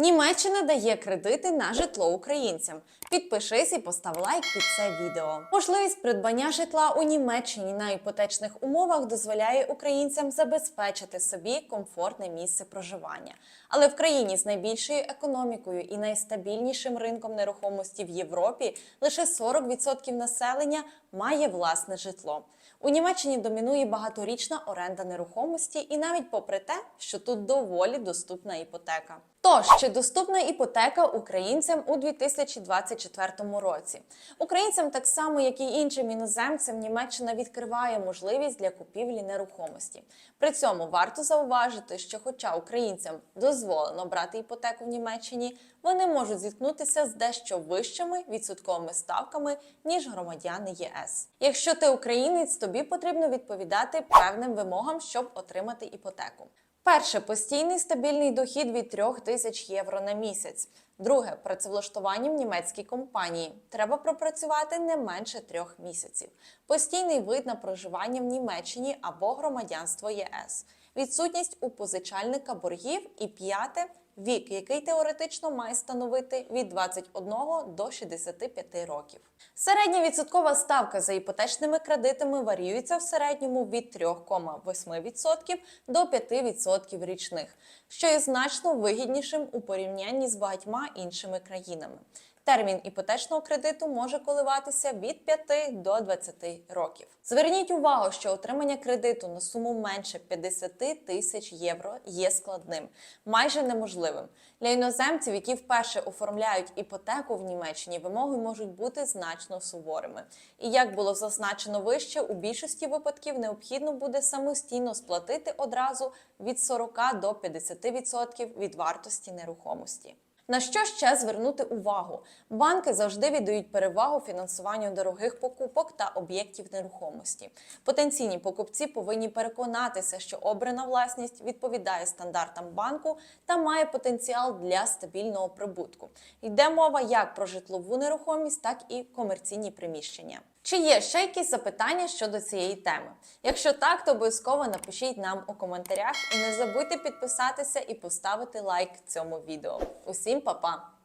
Німеччина дає кредити на житло українцям. Підпишись і постав лайк під це відео. Можливість придбання житла у Німеччині на іпотечних умовах дозволяє українцям забезпечити собі комфортне місце проживання. Але в країні з найбільшою економікою і найстабільнішим ринком нерухомості в Європі лише 40% населення має власне житло. У Німеччині домінує багаторічна оренда нерухомості, і навіть попри те, що тут доволі доступна іпотека. Тож, чи доступна іпотека українцям у 2024 році? Українцям, так само як і іншим іноземцям, Німеччина відкриває можливість для купівлі нерухомості. При цьому варто зауважити, що, хоча українцям дозволено брати іпотеку в Німеччині, вони можуть зіткнутися з дещо вищими відсотковими ставками ніж громадяни ЄС. Якщо ти українець, тобі потрібно відповідати певним вимогам, щоб отримати іпотеку. Перше постійний стабільний дохід від 3 тисяч євро на місяць. Друге працевлаштування в німецькій компанії. Треба пропрацювати не менше трьох місяців. Постійний вид на проживання в Німеччині або громадянство ЄС. Відсутність у позичальника боргів і п'яте вік, який теоретично має становити від 21 до 65 років. Середня відсоткова ставка за іпотечними кредитами варіюється в середньому від 3,8% до 5% річних, що є значно вигіднішим у порівнянні з багатьма іншими країнами. Термін іпотечного кредиту може коливатися від 5 до 20 років. Зверніть увагу, що отримання кредиту на суму менше 50 тисяч євро є складним, майже неможливим. Для іноземців, які вперше оформляють іпотеку в Німеччині, вимоги можуть бути значно суворими. І як було зазначено вище, у більшості випадків необхідно буде самостійно сплатити одразу від 40 до 50% від вартості нерухомості. На що ще звернути увагу? Банки завжди віддають перевагу фінансуванню дорогих покупок та об'єктів нерухомості. Потенційні покупці повинні переконатися, що обрана власність відповідає стандартам банку та має потенціал для стабільного прибутку. Йде мова як про житлову нерухомість, так і комерційні приміщення. Чи є ще якісь запитання щодо цієї теми? Якщо так, то обов'язково напишіть нам у коментарях і не забудьте підписатися і поставити лайк цьому відео. Усім па-па!